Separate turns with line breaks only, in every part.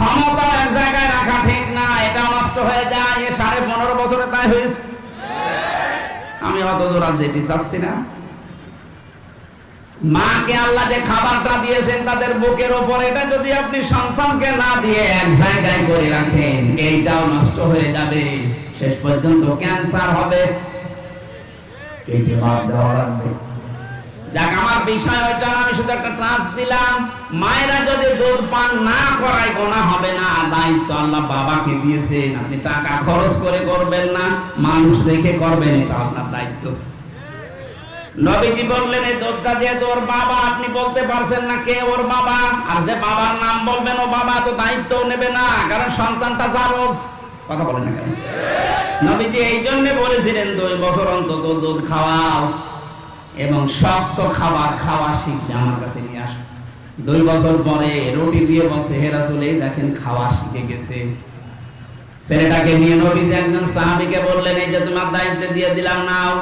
ক্ষমতা এক জায়গায় রাখা ঠিক না, এটা নষ্ট হয়ে যায় সাড়ে পনেরো বছরে তাই হয়েছে। আমি অত দূর যেতে চাচ্ছি না। মাকে আল্লাহ যে খাবারটা দিয়েছেন তাদের বুকের ওপর, এটা যদি আপনি সন্তানকে না দিয়ে এক জায়গায় করে রাখেন, এইটাও নষ্ট হয়ে যাবে। শেষ পর্যন্ত ক্যান্সার হবে। কেটে বাদ দেওয়া লাগবে। যাক, আমার বিষয় ওইটা আমি শুধু একটা ট্রান্স দিলাম। মায়েরা যদি দুধ পান না করায় গোনা হবে না। দায়িত্ব আল্লাহ বাবাকে দিয়েছেন। আপনি টাকা খরচ করে করবেন না, মানুষ দেখে করবেন, এটা আপনার দায়িত্ব। নবীজি বললেন, এই দিয়ে তোর বাবা, আপনি বলতে পারছেন না কে ওর বাবা। আর যে বাবার নাম বলবেন, ও বাবা তো দায়িত্ব নেবে না, কারণ সন্তানটা জারজ। কথা বলেন না কেন? নবীজি এই জন্য বলেছিলেন, দুই বছর অন্তত দুধ খাওয়াও। এবং শক্ত খাবার খাওয়া শিখলে আমার কাছে নিয়ে আসো। দুই বছর পরে রুটি দিয়ে বলছে, হে রাসূল, এই দেখেন খাওয়া শিখে গেছে। ছেলেটাকে নিয়ে নবীজি একজন সাহাবীকে বললেন, এই যে তোমার দায়িত্ব দিয়ে দিলাম, নাও।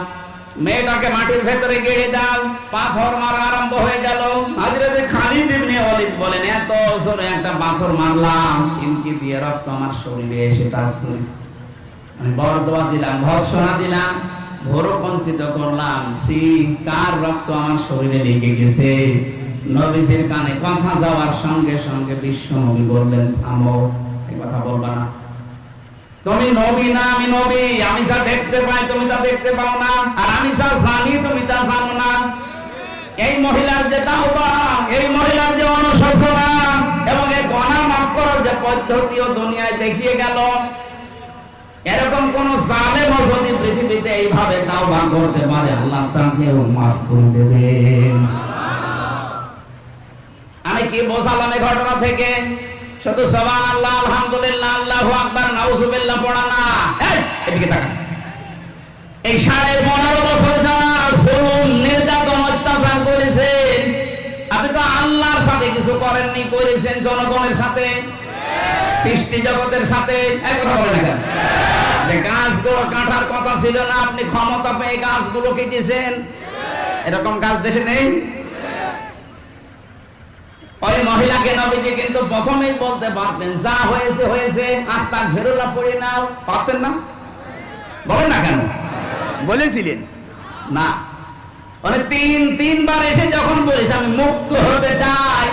মেয়েটাকে মাটির ভেতরে গেড়ে দাও। পাথর মারা আরম্ভ হয়ে গেল। হাজরতে খালিদ ইবনে ওয়ালিদ বলেন, এত জোরে একটা পাথর মারলাম, থিমকি দিয়ে রক্ত আমার শরীরে এসে টাচ করেছে। আমি বরদোয়া দিলাম ভর্সনা দিলাম। ভোরও বঞ্চিত করলাম, সি, কার রক্ত আমার শরীরে লেগে গেছে? নবীজির কানে কথা যাওয়ার সঙ্গে সঙ্গে বিশ্ব নবী বললেন, থামো, এই কথা বলবা না। তুমি নবী না, আমি নবী, আমি যা দেখতে পাই তুমি তা দেখতে পাও না, আর আমি যা জানি তুমি তা জানো না। এই মহিলার যে এই মহিলার যে এবং এই গণা মাফ করার যে পদ্ধতিও দুনিয়ায় দেখিয়ে গেল এরকম কোন জালেম যদি পৃথিবীতে এইভাবে তাওবা করতে পারে, আল্লাহ তাকেও মাফ করে দেবেন আমি কি বোঝালাম এই ঘটনা থেকে? শুধু সবান আল্লাহ আলহামদুলিল্লাহ, আল্লাহু আকবার, নাউজুবিল্লাহ, পড়া না। এদিকে তাকান। এই সাড়ে পনেরো বছর যারা জুলুম, নির্যাতন, অত্যাচার করেছেন, আপনি তো আল্লাহর সাথে কিছু করেননি, করেছেন জনগণের সাথে। সৃষ্টি জগতের সাথে গাছগুলো কাটার কথা ছিল না, আপনি ক্ষমতা পেয়ে গাছগুলো কেটেছেন। এরকম গাছ দেশে নেই? ওই মহিলাকে কিন্তু প্রথমেই বলতে পারতেন, যা হয়েছে হয়েছে আস্তা ঘেরোলা পড়ে নাও। পারতেন না? বলেন না কেন? বলেছিলেন। না। মানে তিন, তিনবার এসে যখন বলেছে, আমি মুক্ত হতে চাই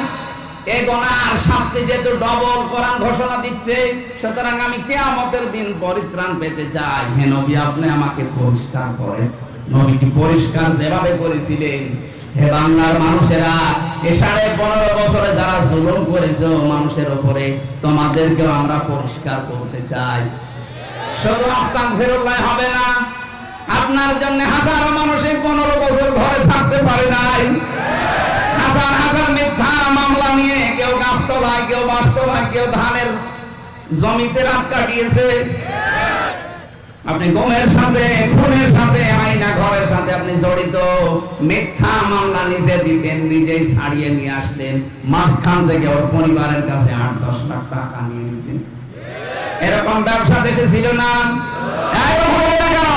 এ গোনার শাস্তি যেহেতু ডবল ঘোষণা দিচ্ছে, সুতরাং আমি কেয়ামতের দিন পরিত্রাণ পেতে চাই। হে নবী, আপনি আমাকে পরিষ্কার করেন। নবীটি পরিষ্কার যেভাবে করেছিলেন। হে বাংলার মানুষেরা, এ সাড়ে পনেরো বছরে যারা জুলুম করেছ, মানুষের উপরে তোমাদেরকেও আমরা পরিষ্কার করতে চাই। শুধু আস্তান ফেরুল্লাহ হবে না, আপনার জন্য হাজারো মানুষ এই পনেরো বছর ঘরে থাকতে পারে নাই। হাজার হাজার মিথ্যা মামলা নিয়ে কেউ গাছতলায়, কেউ বাসতলায়, কেউ ধানের জমিতে রাত কাটিয়েছে। আপনি গমের সাথে খুনের সাথে আইনা ঘরের সাথে আপনি জড়িত। মিথ্যা মামলা নিজে দিতেন, নিজেই ছাড়িয়ে নিয়ে আসতেন। মাঝখান থেকে ওর পরিবারের কাছে আট, দশ লাখ টাকা নিয়ে নিতেন। এরকম ব্যবসা দেশে ছিল না? এই কথা বলে না কেন?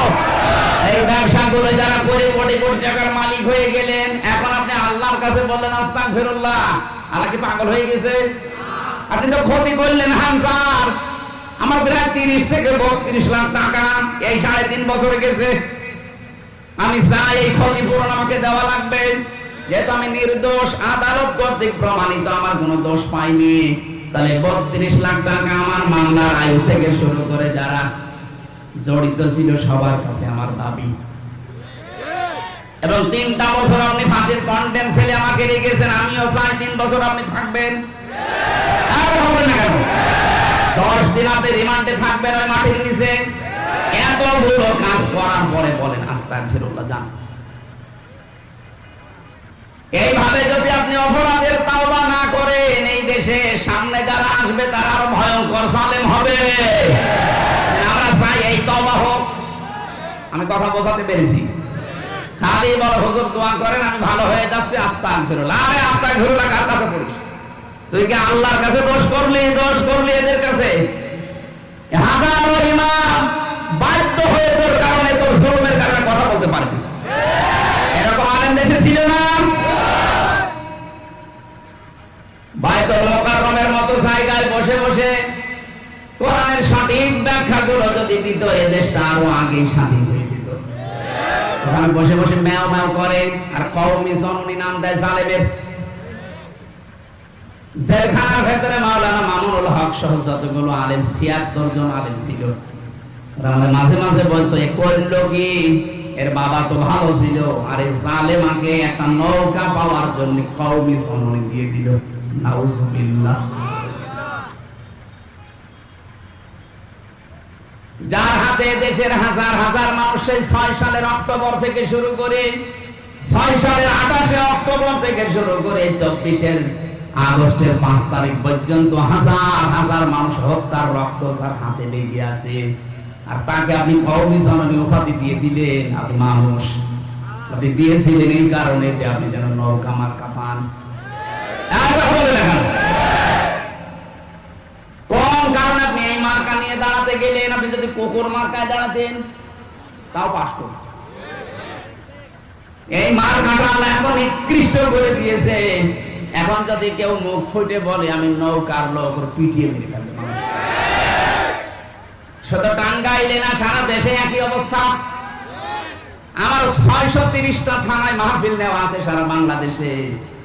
এই ব্যবসা করে যারা কোটি কোটি টাকার মালিক হয়ে গেলেন কাছে বললেন আস্তাক ফেরুল্লাহ আল্লাহ কি পাগল হয়ে গেছে? আপনি তো ক্ষতি করলেন হানসার আমার প্রায় তিরিশ থেকে বত্রিশ লাখ টাকা, এই সাড়ে তিন বছরে গেছে। আমি চাই এই ক্ষতিপূরণ আমাকে দেওয়া লাগবে। যেহেতু আমি নির্দোষ, আদালত কর্তৃক প্রমাণিত, আমার কোনো দোষ পাইনি। তাহলে বত্রিশ লাখ টাকা আমার মামলার আয়ু থেকে শুরু করে যারা জড়িত ছিল সবার কাছে আমার দাবি। এবং তিনটা বছর আপনি ফাঁসির কন্টেন্ট ছেলে আমাকে রেখেছেন, আমিও চাই তিন বছর আপনি থাকবেন। দশ দিন আপনি রিমান্ডে থাকবেন ওই মাটির নিচে। এতগুলো কাজ করার পরে বলেন আস্তাক ফিরুল্লাহ যান। এইভাবে যদি আপনি অপরাধের তাওবা না করেন, এই দেশে সামনে যারা আসবে, তারা আরও ভয়ঙ্কর সালেম হবে। আমরা চাই এই তওবা হোক। আমি কথা বোঝাতে পেরেছি। খালি বলে, হুজুর, দোয়া করেন, আমি ভালো হয়ে যাচ্ছি আস্তাক ফিরুল্লাহ আরে আস্তাক ফিরুল্লাহ কার কাছে পড়িস? তুই কি আল্লাহর কাছে দোষ করলি দোষ করলি এদের কাছে? হাজারো ইমাম বাধ্য হয়ে তোর কারণে, তোর জুলুমের কারণে কথা বলতে পারবি। এরকম আলেম দেশে ছিল না। বাইতুল মোকাররমের মতো জায়গায় বসে বসে কোরআনের সঠিক ব্যাখ্যাগুলো যদি দিত, এ দেশটা আরও আগে স্বাধীন ওখানে বসে বসে ম্যাও ম্যাও করে, আর কওমি জননী নাম দেয় জালেমের। জেলখানার ভেতরে মাওলানা মামুনুল হক সহ যতগুলো আলেম, ছিয়াত্তর জন আলেম ছিল। ওরা আমাদের মাঝে মাঝে বলতো, এ করল কি? এর বাবা তো ভালো ছিল। আর এই জালেমাকে একটা নৌকা পাওয়ার জন্য কওমি জননী দিয়ে দিল। নাউজুবিল্লাহ। যার হাতে দেশের হাজার হাজার মানুষ সেই ছয় সালের অক্টোবর থেকে শুরু করে, ছয় সালের আঠাশে অক্টোবর থেকে শুরু করে চব্বিশের আগস্টের পাঁচ তারিখ পর্যন্ত হাজার হাজার মানুষ হত্যার রক্ত যার হাতে লেগে আছে। আর তাকে আপনি কওমি জননী উপাধি দিয়ে দিলেন, আপনি মানুষ। আপনি দিয়েছিলেন এই কারণে যে আপনি যেন নৌকা মার্কা পান আর কোন কারণে মার্কা নিয়ে দাঁড়াতে গেলেন। আপনি যদি কুকুর মার্কায় দাঁড়াতেন, তাও পাস করতেন এই মার্কাটা আল্লাহ এখন নিকৃষ্ট করে দিয়েছে। এখন যদি কেউ মুখ ফুটে বলে, আমি নৌকার লোক পিটিয়ে মেরে ফেলতে। শুধু টাঙ্গাইলে না, সারা দেশে একই অবস্থা। আমার ছয়শো তিরিশটা থানায় মাহফিল নেওয়া আছে সারা বাংলাদেশে।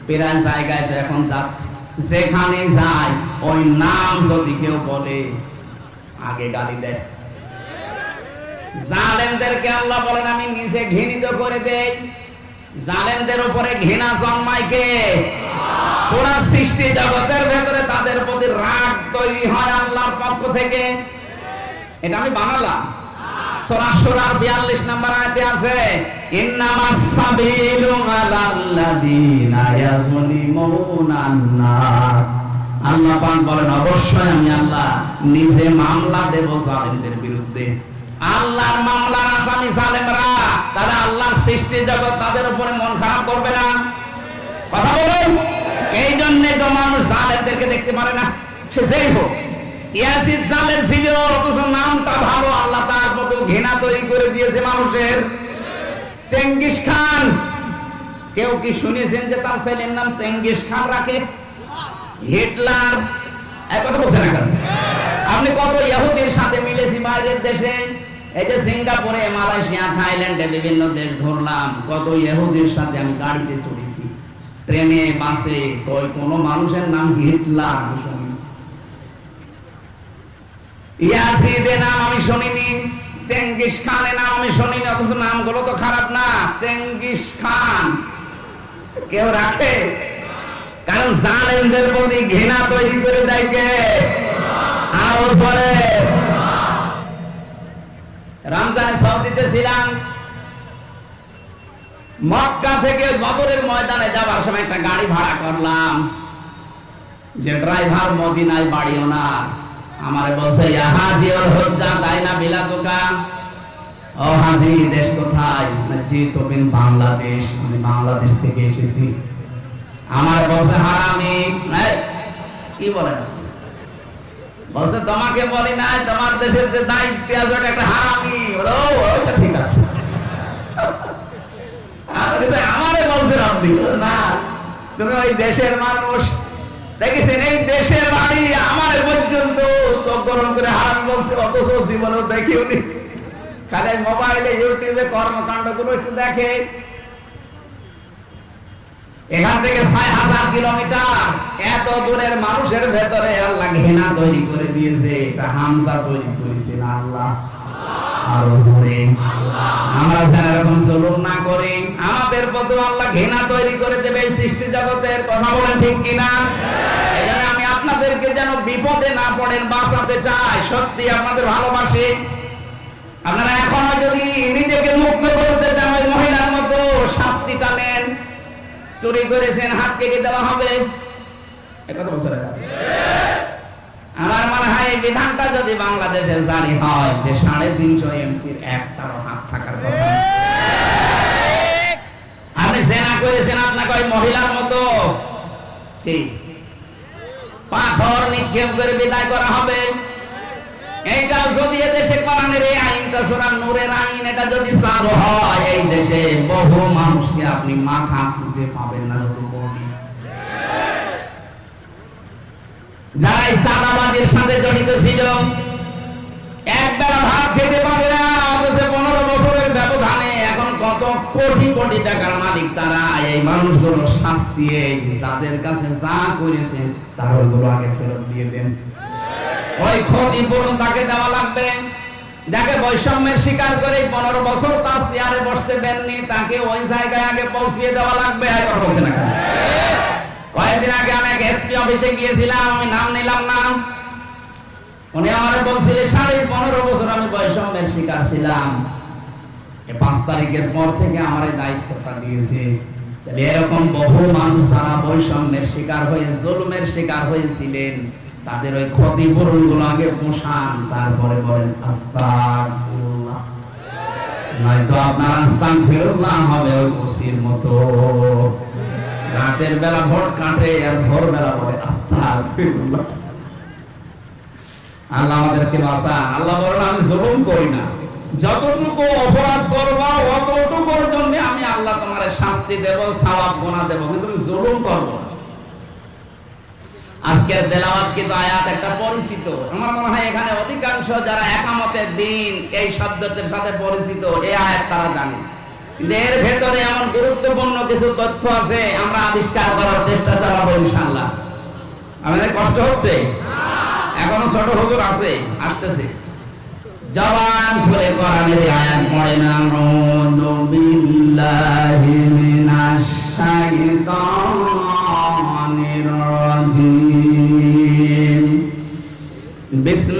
প্রায় জায়গায় তো এখন যাচ্ছে। যেখানে যায়, ওই নাম যদি কেউ বলে আগে গালি দেয়। জালেমদেরকে আল্লাহ বলেন, আমি নিজে ঘৃণিত করে দেই। জালেমদের উপরে ঘৃণা জন্মায় কে? পুরা সৃষ্টি জগতের ভেতরে তাদের প্রতি রাগ তৈরি হয় আল্লাহর পক্ষ থেকে। এটা আমি বানালাম। সূরা সূরার 42 নম্বর আয়াতে আছে ইন্নামাস সাবিলু আলাল্লাযিনা ইয়াজলিমুনা নাস। আল্লাহ পাক বলেন, অবশ্যই আমি আল্লাহ নিজে মামলা দেব জালেমদের বিরুদ্ধে। আল্লাহর মামলার আসামি জালেমরা তাহলে আল্লাহর সৃষ্টি জগৎ তাদের উপরে মন খারাপ করবে না। কথা বলুন। এই জন্য তো মানুষ জালেমদেরকে দেখতে পারে না। সে যেই হোক। ইয়াসিদ জালেম ছিল, অথচ নামটা ভালো। আল্লাহ তার মতো ঘৃণা তৈরি করে দিয়েছে মানুষের। চেঙ্গিস খান, কেউ কি শুনেছেন যে তার ছেলের নাম চেঙ্গিস খান রাখে? হিটলার, এক কথা বলছেন কেন? আপনি কত ইহুদির সাথে মিলেছি বাইরের দেশে? এই যে সিঙ্গাপুরে, মালয়েশিয়া, থাইল্যান্ডে বিভিন্ন দেশ ঘুরলাম, কত ইহুদির সাথে আমি গাড়িতে চড়েছি। ট্রেনে, বাসে, কই, কোনো মানুষের নাম হিটলার নাম আমি শুনিনি, চেঙ্গিস খানের নাম আমি শুনিনি, অথচ নামগুলো তো খারাপ না, চেঙ্গিস খান। কেউ রাখে? কারণ জালেমদের প্রতি ঘৃণা তৈরি করে দেয় কে? রমজানে সৌদিতে ছিলাম মক্কা থেকে বদরের ময়দানে যাবার সময় একটা গাড়ি ভাড়া করলাম। যে ড্রাইভার মদিনায় বাড়ি ওনার আমারে বলছে হাজি হজ্জা, তাই না বিলা দোকান ও হাজি, দেশ কোথায়? জি তবিন বাংলাদেশ, আমি বাংলাদেশ থেকে এসেছি। আমার বলছে হারামি। কি বলেন? বলছে তোমাকে বলি নাই তোমার দেশের যে দায়িত্ব আছে ওটা একটা হারামি। ঠিক আছে। আমারে বলছেন আপনি বলে, না তুমি ওই দেশের মানুষ। দেখেছেন এই দেশের বাড়ি আমার পর্যন্ত চোখ গরম করে হারাম বলছে অথচ জীবনেও দেখিওনি। খালি মোবাইলে ইউটিউবে কর্মকাণ্ডগুলো একটু দেখে। এখান থেকে ছয় হাজার কিলোমিটার। এত দূরের মানুষের ভেতরে আল্লাহ ঘৃণা তৈরি করে দিয়েছে, এটা হামজা তৈরি করেছে না আল্লাহ? বিপদে না বাঁচাতে চাই, সত্যি আপনাদের ভালোবাসি। আপনারা এখনও যদি নিজেকে মুক্ত করতে চান, ওই মহিলার মতো শাস্তিটা নেন। চুরি করেছেন, হাত কেটে দেওয়া হবে। আমার মনে হয় এই বিধানটা যদি বাংলাদেশে জারি হয়, যে সাড়ে তিনশো এমপির একটারও হাত থাকার কথা। আপনি জেনা করেছেন, আপনাকে ওই মহিলার মতো। পাথর নিক্ষেপ করে বিদায় করা হবে। এইটাও যদি এদেশে কোরআনের এই আইনটা সোরা নূরের আইন, এটা যদি চালু হয়, এই দেশে বহু মানুষকে আপনি মাথা খুঁজে পাবেন না যারা এই সাথে জড়িত ছিল, একবেলা ভাত খেতে পারে না, অথচ পনেরো বছরের ব্যবধানে এখন কত কোটি কোটি টাকার মালিক তারা, এই মানুষগুলো শাস্তি যাদের কাছে যা করেছেন, তার ওইগুলো আগে ফেরত দিয়ে দেন। ওই ক্ষতিপূরণ তাকে দেওয়া লাগবে। যাকে বৈষম্যের শিকার করে পনেরো বছর তার চেয়ারে বসতে দেননি, তাকে ওই জায়গায় আগে পৌঁছিয়ে দেওয়া লাগবে। না কয়েকদিন আগে আমি এক এসপি অফিসে গিয়েছিলাম, আমি নাম নিলাম না। উনি আমার বলছিলেন সাড়ে পনেরো বছর আমি বৈষম্যের শিকার ছিলাম। পাঁচ তারিখের পর থেকে আমার দায়িত্বটা দিয়েছে। এরকম বহু মানুষ যারা বৈষম্যের শিকার হয়ে, জুলুমের শিকার হয়েছিলেন তাদের ওই ক্ষতিপূরণগুলো আগে পোষান, তারপরে বলেন নয়তো আপনার হবে ওই ওসির মতো। রাতের বেলা ভোট কাটে আর ভোর বেলা বলে আল্লাহ আমাদেরকে আল্লাহ বলেন, আমি জুলুম করি না। যতটুকু অপরাধ করবা, অতটুকুর জন্য আমি আল্লাহ তোমার শাস্তি দেব সওয়াব গোনা দেব। কিন্তু তুমি জুলুম করব না। আজকের তেলাওয়াত কিন্তু আয়াত একটা পরিচিত। আমার মনে হয় এখানে অধিকাংশ যারা একামতের দিন এই শব্দটির সাথে পরিচিত এই আয়াত তারা কিন্তু এর ভেতরে এমন গুরুত্বপূর্ণ কিছু তথ্য আছে, আমরা আবিষ্কার করার চেষ্টা চালাবো আমাদের কষ্ট হচ্ছে? এখনও ছোট হুজুর আছে, আসতেছে। জবান খুলে কোরআনের আয়াত পড়ে না। মিনাশ শাইতানির রাজিম।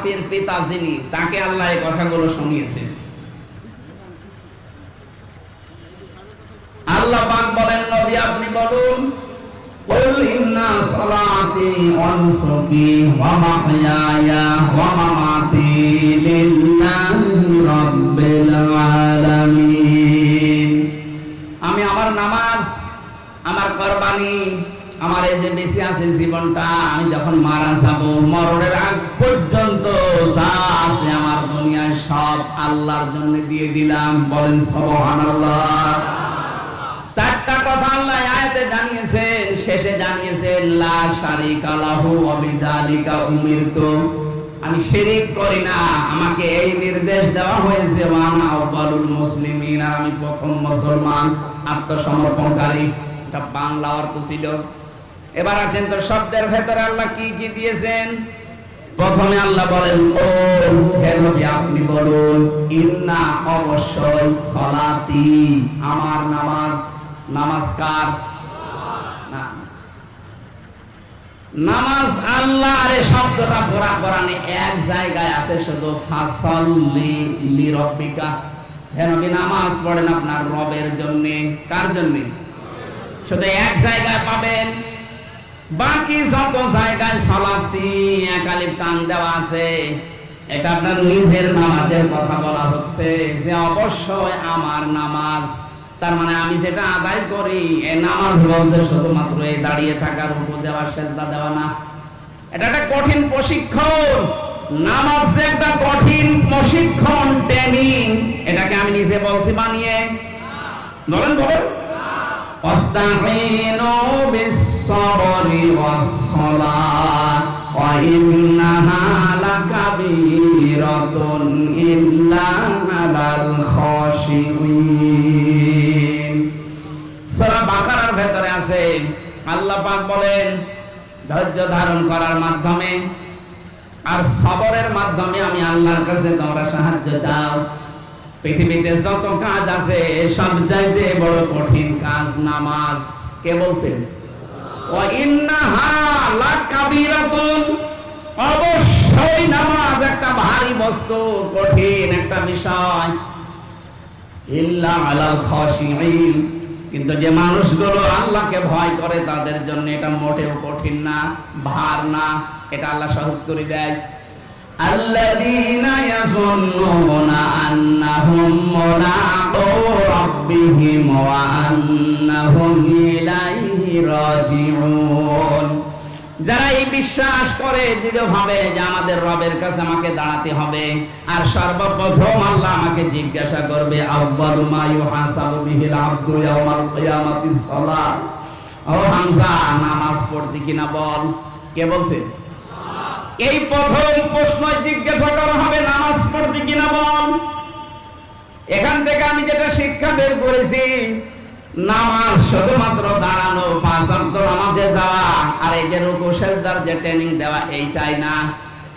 আমাদের জাতির পিতা যিনি তাকে আল্লাহ এই কথাগুলো শুনিয়েছেন আল্লাহ পাক বলেন নবী আপনি বলুন قل إن صلاتي ونسكي ومحياي ومماتي لله رب العالمين আমি আমার নামাজ আমার কোরবানি আমার এই যে বেঁচে আছে জীবনটা, আমি যখন মারা যাব, মরণের আগ পর্যন্ত যা আছে আমার দুনিয়ায় সব আল্লাহর জন্য দিয়ে দিলাম। বলেন, সুবহানাল্লাহ। চারটা কথা আল্লাহ জানিয়েছেন, শেষে জানিয়েছেন, লা আমি করি না, আমাকে এই নির্দেশ দেওয়া হয়েছে আর আমি প্রথম মুসলমান, আত্মসমর্পণকারী। এটা বাংলা অর্থ ছিল। এবার আসেন তো শব্দের ভেতরে আল্লাহ কি কি দিয়েছেন? প্রথমে আল্লাহ বলেন, ও হে নবী, আপনি বলুন, ইন্না অবশ্যই সলাতি, আমার নামাজ নামাজ কার না। নামাজ আল্লাহ আরে শব্দটা পুরা কোরআনে এক জায়গায় আছে শুধু, ফাসল্লি লি রব্বিকা হে নবী, নামাজ পড়েন আপনার রবের জন্য, কার জন্য? শুধু এক জায়গায় পাবেন। বাকি যত জায়গায় সালাতি একালিপ টান দেওয়া আছে, এটা আপনার নিজের নামাজের কথা বলা হচ্ছে। যে অবশ্যই আমার নামাজ, তার মানে আমি যেটা আদায় করি এই নামাজ বলতে শুধুমাত্র এই দাঁড়িয়ে থাকার উপর দেওয়া, সেজদা দেওয়া না। এটা একটা কঠিন প্রশিক্ষণ। নামাজ যে একটা কঠিন প্রশিক্ষণ ট্রেনিং এটাকে আমি নিজে বলছি বানিয়ে। বলেন বলেন। واستعينوا بالصبر والصلاة وإنها لكبيرة إلا على الخاشعين সূরা বাকারার ভেতরে আছে আল্লাহ পাক বলেন ধৈর্য ধারণ করার মাধ্যমে আর সবরের মাধ্যমে আমি আল্লাহর কাছে তোমরা সাহায্য চাও পৃথিবীতে যত কাজ আছে, সব চাইতে বড় কঠিন কাজ নামাজ। কে বলছেন অবশ্যই নামাজ একটা ভারী বস্তু, কঠিন একটা বিষয়। কিন্তু যে মানুষগুলো আল্লাহকে ভয় করে, তাদের জন্য এটা মোটেও কঠিন না, ভার না। এটা আল্লাহ সহজ করে দেয়। الذين يظنون أنهم ملاقو ربهم وأنهم إليه راجعون যারা এই বিশ্বাস করে দৃঢ়ভাবে যে আমাদের রবের কাছে আমাকে দাঁড়াতে হবে আর সর্বপ্রথম আল্লাহ আমাকে জিজ্ঞাসা করবে আব্বালু মা ইউহাসাবু বিহিল আবদু ইয়াউমাল কিয়ামাতিস সালাত ও হামজা নামাজ পড়তে কিনা বল কে বলছে এই প্রথম প্রশ্ন জিজ্ঞাসা করা হবে, নামাজ পড়তে কিনা বল? এখান থেকে আমি যেটা শিক্ষা বের করেছি, নামাজ শুধুমাত্র দাঁড়ানো, পাঁচ অক্ট নামাজে যাওয়া, আর এই যে রুকু, সেজদার যে ট্রেনিং দেওয়া, এইটাই না।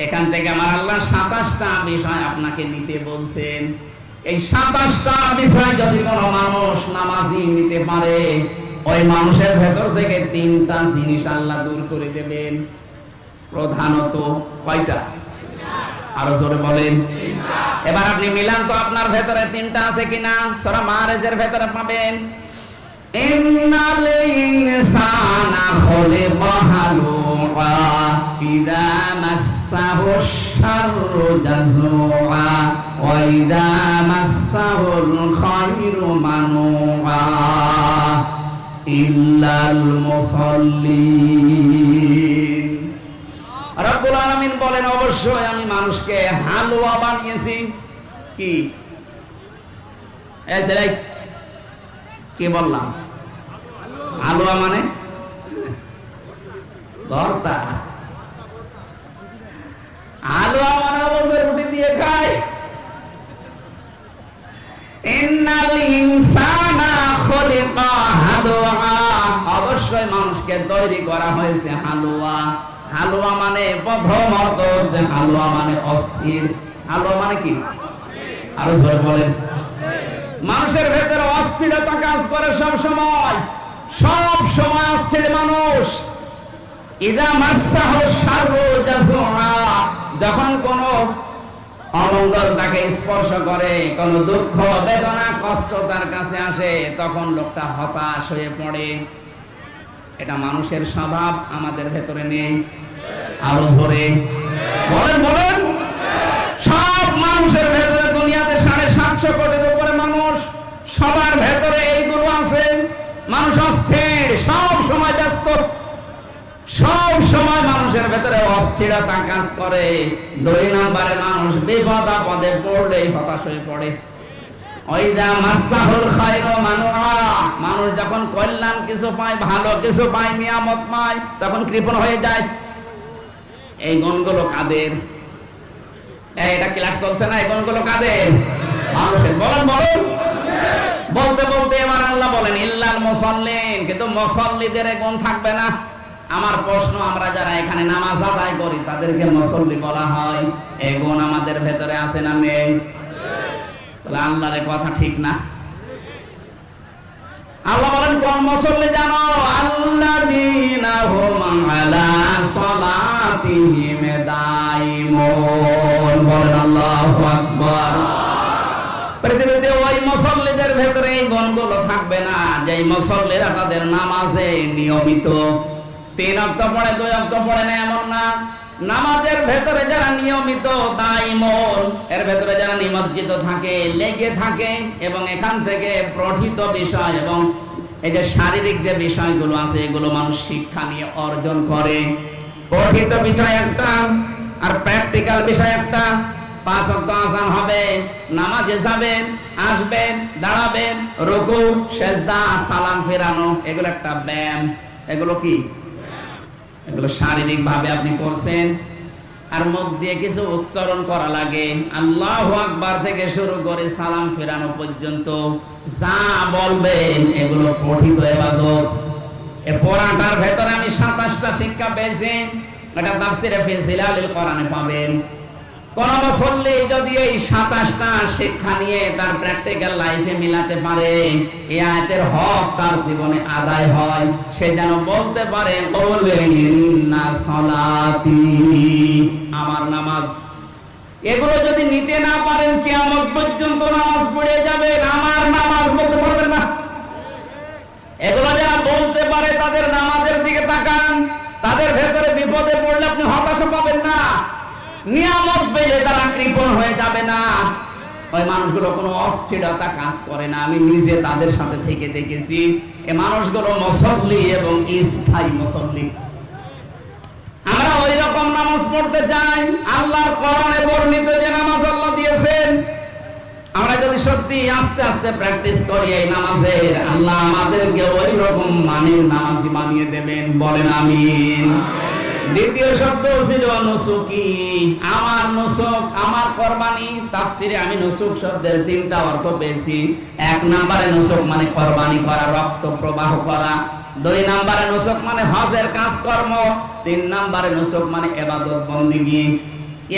এখান থেকে আমার আল্লাহ সাতাশটা বিষয় আপনাকে নিতে বলছেন। এই সাতাশটা বিষয় যদি কোনো মানুষ নামাজি নিতে পারে, ওই মানুষের ভেতর থেকে তিনটা জিনিস আল্লাহ দূর করে দেবেন। প্রধানত কয়টা? আরও জোরে বলেন। এবার আপনি মিলান তো আপনার ভেতরে তিনটা আছে কিনা? সরা মারেজের ভেতরে পাবেন। ইন্নাল ইল্লাল মুসাল্লিন। আলামিন বলেন, অবশ্যই আমি মানুষকে হালুয়া বানিয়েছি। কি? কি বললাম? হালুয়া মানে? ভর্তা। হালুয়া মানে বলছে রুটি দিয়ে খায় অবশ্যই মানুষকে তৈরি করা হয়েছে হালুয়া। হালুয়া মানে প্রথম অর্থ হচ্ছে হালুয়া মানে অস্থির। হালুয়া মানে কি? আরও জোরে বলেন। মানুষের ভেতরে অস্থিরতা কাজ করে সব সময় সব সময় অস্থির মানুষ। ইদা মাসাহ শাররু জাজুআ যখন কোন অমঙ্গল তাকে স্পর্শ করে, কোন দুঃখ, বেদনা, কষ্ট তার কাছে আসে, তখন লোকটা হতাশ হয়ে পড়ে। এটা মানুষের স্বভাব, আমাদের ভেতরে নেই। আরও জোরে। বলেন বলেন। সব মানুষের ভেতরে দুনিয়াতে সাড়ে সাতশো কোটির উপরে মানুষ। সবার ভেতরে এইগুলো আছে। মানুষ অস্থির, সব সময় ব্যস্ত। সব সময় মানুষের ভেতরে অস্থিরতা কাজ করে। দুই নম্বরে মানুষ বিপদ আপদে পড়লেই হতাশ হয়ে পড়ে। মানুষ যখন কল্যাণ কিছু পায়, ভালো কিছু পায়, নিয়ামত পায়, তখন কৃপণ হয়ে যায়। এই গুণগুলো কাদের? এটা ক্লাস চলছে না? এই গুণগুলো কাদের? মানুষের। বলেন বলেন। বলতে বলতে এবার আল্লাহ বলেন, ইল্লাল মুসাল্লিন। কিন্তু মুসল্লিদের গুণ থাকবে না। আমার প্রশ্ন, আমরা যারা এখানে নামাজ আদায় করি, তাদেরকে মুসল্লি বলা হয়। এই গুণ আমাদের ভেতরে আছে না নেই? তাহলে আল্লাহর কথা ঠিক না। আল্লাহ বলেন কোন মুসল্লি জানো, আল্লাযীনা হুম আলা সালাতিহিম দাইমুন। বলেন, আল্লাহু আকবার। পৃথিবীতে ওই মুসল্লিদের ভেতরে এই গুণগুলো থাকবে না যে মুসল্লিরা তাদের নামাজে নিয়মিত তিন অক্ট পড়ে, দুই অক্ট পড়ে না, এমন না। নামাজের ভেতরে যারা নিয়মিত দাইমন এর ভেতরে যারা নিমজ্জিত থাকে, লেগে থাকে এবং এখান থেকে প্রঠিত বিষয় এবং এই যে শারীরিক যে বিষয়গুলো আছে, এগুলো মানুষ শিক্ষা নিয়ে অর্জন করে। পঠিত বিষয় একটা আর প্র্যাকটিক্যাল বিষয় একটা। পাঁচ অক্ট আসান হবে, নামাজে যাবেন আসবেন দাঁড়াবেন রুকু, সেজদা, সালাম ফেরানো, এগুলো একটা ব্যায়াম। এগুলো কি? এগুলো শারীরিক ভাবে আপনি করছেন। আর মুখ দিয়ে কিছু উচ্চারণ করা লাগে। আল্লাহ আকবার থেকে শুরু করে সালাম ফেরানো পর্যন্ত যা বলবেন এগুলো পঠিত এবাদত। এ পড়াটার ভেতরে আমি সাতাশটা শিক্ষা পেয়েছি। এটা তাফসিরে ফেসিলাল কোরআনে পাবেন। কোন মুসল্লি যদি এই সাতাশটা শিক্ষা নিয়ে তার প্র্যাকটিক্যাল লাইফে মিলাতে পারে, এই আয়াতের হক তার জীবনে আদায় হয়। সে যেন বলতে পারে আমার নামাজ। এগুলো যদি নিতে না পারেন, কিয়ামত পর্যন্ত নামাজ পড়ে যাবে, আমার নামাজ বলতে পারবেন না। এগুলো যারা বলতে পারে, তাদের নামাজের দিকে তাকান, তাদের ভেতরে বিপদে পড়লে আপনি হতাশা পাবেন না নিয়ামত পেলে তারা কৃপণ হয়ে যাবে না। ওই মানুষগুলো কোনো অস্থিরতা কাজ করে না। আমি নিজে তাদের সাথে থেকে দেখেছি। এ মানুষগুলো মুসল্লি এবং স্থায়ী মুসল্লি। আমরা ওই রকম নামাজ পড়তে চাই। আল্লাহর কোরআনে বর্ণিত যে নামাজ আল্লাহ দিয়েছেন। আমরা যদি সত্যি আস্তে আস্তে প্র্যাকটিস করি এই নামাজের, আল্লাহ আমাদেরকে ওই রকম মানের নামাজি বানিয়ে দেবেন। বলেন আমিন। দ্বিতীয় শব্দ ছিল নুসুকি। আমার নুসুক, আমার কোরবানি। তাফসিরে আমি শব্দের তিনটা অর্থ পেয়েছি। এক মানে কোরবানি করা, রক্ত প্রবাহ করা। দুই মানে হজের কাজকর্ম। তিন মানে এবাদত বন্দিগি।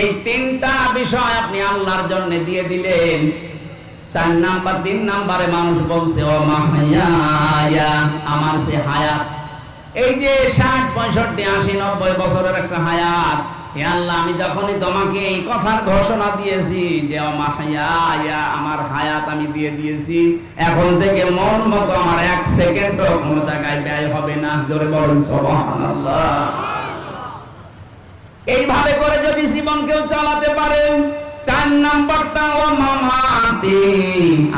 এই তিনটা বিষয় আপনি আল্লাহর জন্য দিয়ে দিলেন। চার নাম্বার, তিন নাম্বারে মানুষ বলছে, ও আমার সে হায়াত এই যে ষাট, পঁয়ষট্টি, আশি, নব্বই বছরের একটা হায়াত, হে আল্লাহ, আমি যখনই তোমাকে এই কথার ঘোষণা দিয়েছি যে আমার হায়াত আমি দিয়ে দিয়েছি, এখন থেকে মন মতো আমার এক সেকেন্ড কোনো জায়গায় ব্যয় হবে না। জোরে বলেন এইভাবে করে যদি জীবন কেউ চালাতে পারে চার নাম্বারটা ও মামাতে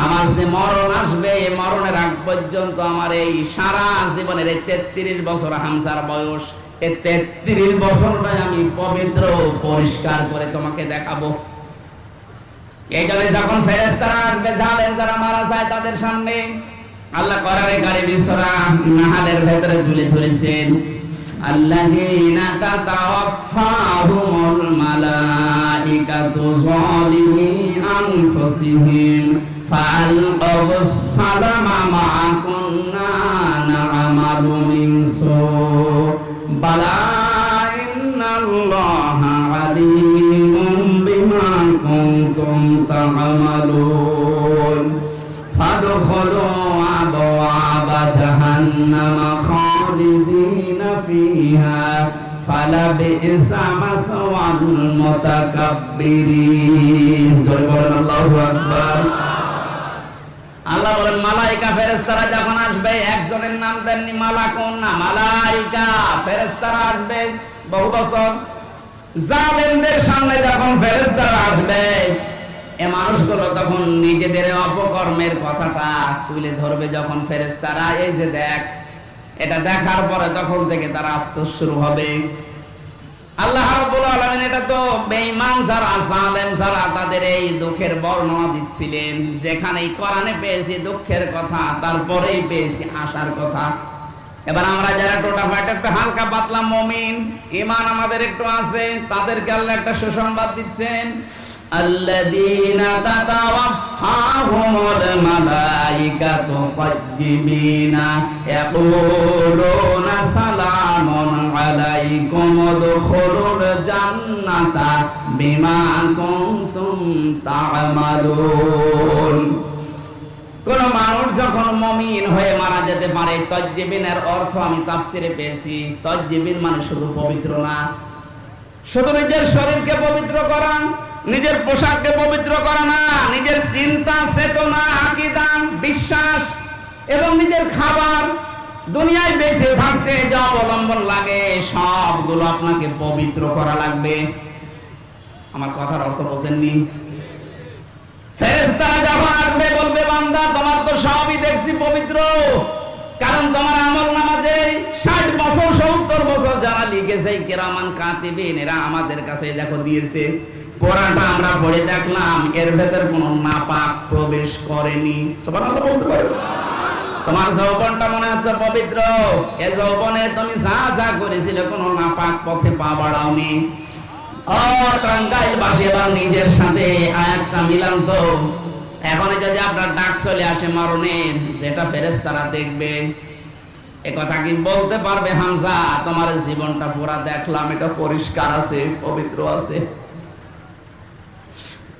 আমার যে মরণ আসবে মরণের আগ পর্যন্ত আমার এই সারা জীবনের এই তেত্রিশ বছর হামসার বয়স, এই তেত্রিশ বছরটাই আমি পবিত্র পরিষ্কার করে তোমাকে দেখাবো। এই জন্য যখন ফেরেস্তারা আসবে জালেন যারা মারা যায় তাদের সামনে, আল্লাহ করারে গাড়ি বিছরা, নাহালের ভেতরে তুলে ধরেছেন। الذين تتوفاهم الملائكة ظالمي أنفسهم فألقوا السلام ما كنا نعمل من سوء بلى إن الله عليم بما كنتم تعملون فادخلوا أبواب جهنم خالدين فيها فلبئس مثوى المتكبرين জোরে বলেন আল্লাহু আকবার আল্লাহ বলেন মালাইকা ফেরেশতারা যখন আসবে একজনের নাম দেননি মালাকুন না মালাইকা ফেরেশতারা আসবে বহু বছর জালেমদের সামনে যখন ফেরেশতারা আসবে এ মানুষগুলো তখন নিজেদের অপকর্মের কথাটা তুলে ধরবে যখন ফেরেশতারা এই যে দেখ এটা দেখার পরে তখন থেকে তারা আফসোস শুরু হবে। আল্লাহ রাব্বুল আলামিন এটা তো বেঈমান যারা জালেম, যারা তাদের এই দুঃখের বর্ণনা দিচ্ছিলেন। যেখানেই কোরআনে পেয়েছি দুঃখের কথা, তারপরেই পেয়েছি আশার কথা। এবার আমরা যারা টোটা ফাটা একটু হালকা পাতলা মমিন ইমান আমাদের একটু আছে, তাদেরকে আল্লাহ একটা সুসংবাদ দিচ্ছেন। الذين تتوفاهم الملائكة طيبين يقولون سلام عليكم ادخلوا الجنة بما كنتم تعملون কোন মানুষ যখন মমিন হয়ে মারা যেতে পারে তজ্জিবিনের অর্থ আমি তাফসিরে পেয়েছি তজ্জিবিন মানে শুধু পবিত্র না শুধু নিজের শরীরকে পবিত্র করা নিজের পোশাককে পবিত্র করা না, নিজের চিন্তা চেতনা, আকিদা, বিশ্বাস এবং নিজের খাবার দুনিয়ায় বেঁচে থাকতে যা অবলম্বন লাগে, সবগুলো আপনাকে পবিত্র করা লাগবে। আমার কথার অর্থ বোঝেননি। বলবে তোমার তো সবই দেখছি পবিত্র। কারণ তোমার নামাজে ষাট বছর, সত্তর বছর এরা আমাদের কাছে দেখো দিয়েছে। পড়াটা আমরা পড়ে দেখলাম, এর ভেতর নাপাক প্রবেশ করেনি। তোমার যৌবনটা মনে হচ্ছে পবিত্র। এ যৌবনে তুমি যা যা করেছিলে নাপাক পথে পা বাড়াওনি। এবার নিজের সাথে আয়াতটা মিলান তো। এখন যদি আপনার ডাক চলে আসে মরণের যেটা ফেরেশতারা দেখবে। এ কথা কি বলতে পারবে হামজা? তোমার জীবনটা পুরা দেখলাম, এটা পরিষ্কার আছে, পবিত্র আছে।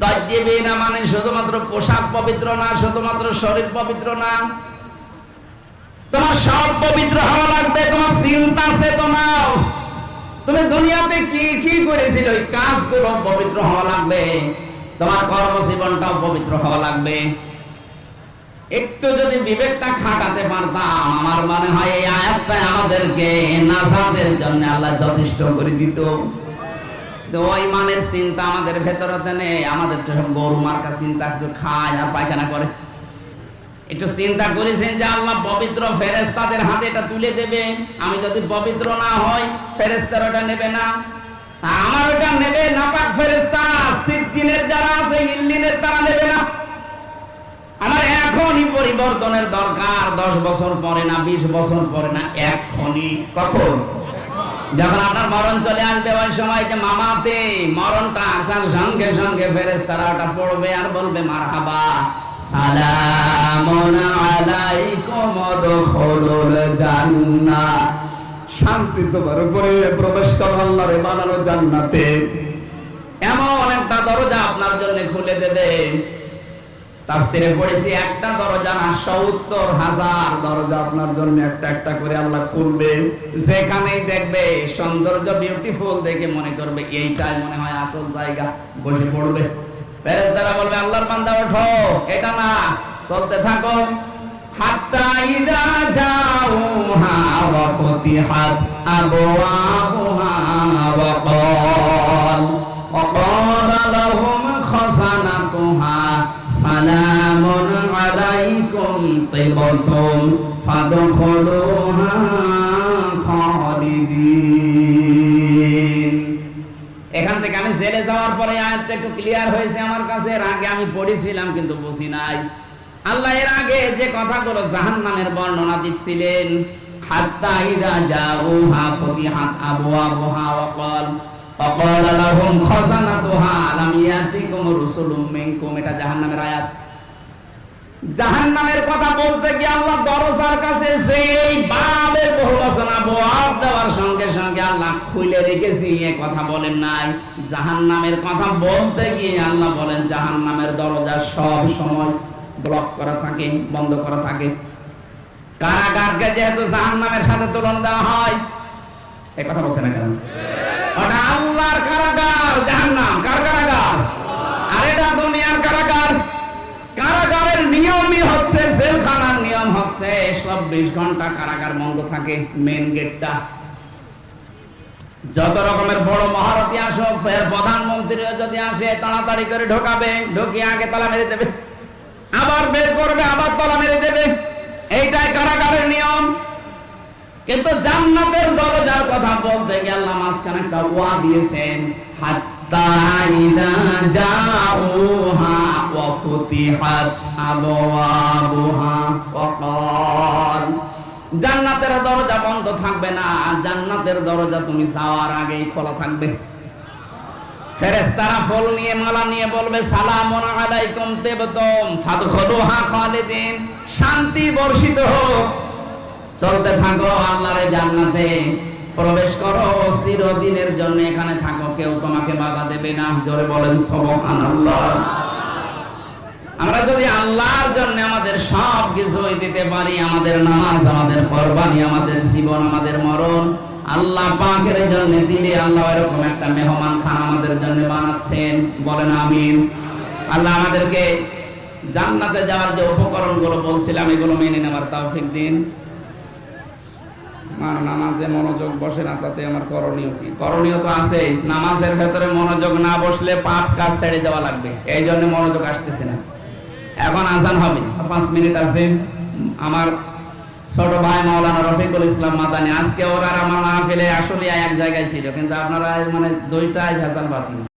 তাজ্জিবিনা মানে শুধুমাত্র পোশাক পবিত্র না, শুধুমাত্র শরীর পবিত্র না। তোমার সব পবিত্র হওয়া লাগবে, তোমার চিন্তা তুমি দুনিয়াতে কি কি করেছিল? ওই কাজগুলো পবিত্র হওয়া লাগবে। তোমার কর্মজীবনটাও পবিত্র হওয়া লাগবে। একটু যদি বিবেকটা খাটাতে পারতাম, আমার মনে হয় এই আয়াতটা আমাদেরকে নাসাদের জন্য আল্লাহ যথেষ্ট করে দিত। তো ওই চিন্তা আমাদের ভেতরতে নেই। আমাদের গরু মার্কা চিন্তা খায় আর পায়খানা করে। একটু চিন্তা করেছেন যে আল্লাহ পবিত্র ফেরেস্তাদের হাতে এটা তুলে দেবে। আমি যদি পবিত্র না হই ফেরেস্তার ওটা নেবে না। আমার ওটা নেবে ফেরেস্তা সিজিনের যারা আছে, ইল্লিনের তারা নেবে না। আমার এখনই পরিবর্তনের দরকার। দশ বছর পরে না, বিশ বছর পরে না, এখনই। কখন? যখন আপনার মরণ চলে আসবে ওই সময় যে মামাতে মরণটা আসার সঙ্গে সঙ্গে ফেরেস তারা ওটা পড়বে আর বলবে মার হাবা শান্তি তোমার উপরে প্রবেশ করো আল্লাহর বানানো জান্নাতে। এমন একটা দরজা আপনার জন্য খুলে দেবে। তাফসিরে পড়েছি একটা দরজা না, সত্তর হাজার দরজা আপনার জন্য একটা একটা করে আল্লাহ খুলবে। যেখানেই দেখবে, সৌন্দর্য বিউটিফুল দেখে মনে করবে, এইটাই মনে হয় আসল জায়গা। বসে পড়বে। ফেরেশতারা বলবে, আল্লাহর বান্দা, ওঠো। এটা না। চলতে থাকো। হাত্তা ইদা জাউহা ওয়া ফুতিহাত আবওয়াবুহা ওয়া ক্বাল। ওয়া ক্বালা লাহুম আলাইকুম তিবতুম ফাদখুলুহা খালিদিন এখান থেকে আমি জেলে যাওয়ার পরে আয়াতটা একটু ক্লিয়ার হয়েছে আমার কাছে এর আগে আমি পড়েছিলাম কিন্তু বুঝি নাই আল্লাহ এর আগে যে কথাগুলো জাহান্নামের বর্ণনা দিচ্ছিলেন হাত্তা ইদা জাউহা ফতিহাত আবওয়াবুহা ওয়া ক্বাল وقال لهم خزنتها لم يأتكم رسل منكم এটা জাহান্নামের আয়াত জাহান্নামের কথা বলতে গিয়ে আল্লাহ দরজার কাছে যেই বাবের দেওয়ার সঙ্গে সঙ্গে আল্লাহ খুলে রেখেছি, এ কথা বলেন নাই। কথা বলতে গিয়ে আল্লাহ বলেন দরজা সব সময় ব্লক করা থাকে, বন্ধ করা থাকে। কারাগারকে যেহেতু জাহান্নামের সাথে তুলনা দেওয়া হয় এই কথা বলছে না কেন? ওটা আল্লাহর কারাগার জাহান্নাম কার কারাগার আর এটা দুনিয়ার কারাগার কারাগারের নিয়মই হচ্ছে জেলখানার নিয়ম হচ্ছে চব্বিশ ঘণ্টা কারাগার বন্ধ থাকে মেন গেটটা যত রকমের বড় মহারথী আসুক, ফের প্রধানমন্ত্রীও যদি আসে, তাড়াতাড়ি করে ঢোকাবে, ঢুকিয়ে আগে তালা মেরে দেবে। আবার বের করবে, আবার তালা মেরে দেবে। এইটাই কারাগারের নিয়ম। কিন্তু জান্নাতের দরজার কথা বলতে আল্লাহ মাঝখানে একটা ওয়া দিয়েছেন হাত্তা ইদা জাউহা ওয়া ফুতিহাত আবওয়াবুহা ওয়া ক্বাল। জান্নাতের দরজা বন্ধ থাকবে না। জান্নাতের দরজা তুমি যাওয়ার আগেই খোলা থাকবে। ফেরেশতারা ফল নিয়ে, মালা নিয়ে বলবে, সালামুন আলাইকুম তিবতুম ফাদখুলুহা খালিদিন। শান্তি বর্ষিত হোক। চলতে থাকো আল্লাহরে জান্নাতে। প্রবেশ করো, চিরদিনের জন্য এখানে থাকো, কেউ তোমাকে বাধা দেবে না। জোরে বলেন, সুবহানাল্লাহ। আমরা যদি আল্লাহর জন্য আমাদের সব কিছুই দিতে পারি, আমাদের নামাজ, আমাদের কোরবানি, আমাদের জীবন, আমাদের মরণ, আল্লাহ পাকের জন্য দিলে আল্লাহ এরকম একটা মেহমান খান আমাদের জন্য বানাচ্ছেন। বলেন, আমিন। আল্লাহ আমাদেরকে জান্নাতে যাওয়ার যে উপকরণগুলো বলছিলাম, এগুলো মেনে নেওয়ার তৌফিক দিন। নামাজে মনোযোগ বসে না, তাতে আমার করণীয় কি? করণীয় তো আছে নামাজের ভেতরে মনোযোগ না বসলে পাপ কাজ ছেড়ে দেওয়া লাগবে। এই জন্য মনোযোগ আসতেছে না। এখন আজান হবে। পাঁচ মিনিট আছে। আমার ছোট ভাই মাওলানা রফিকুল ইসলাম মাদানি, আজকে ওরা আমার মাহফিলে আসলে এক জায়গায় ছিল। কিন্তু আপনারা মানে দুইটাই ভেজাল বাতিল।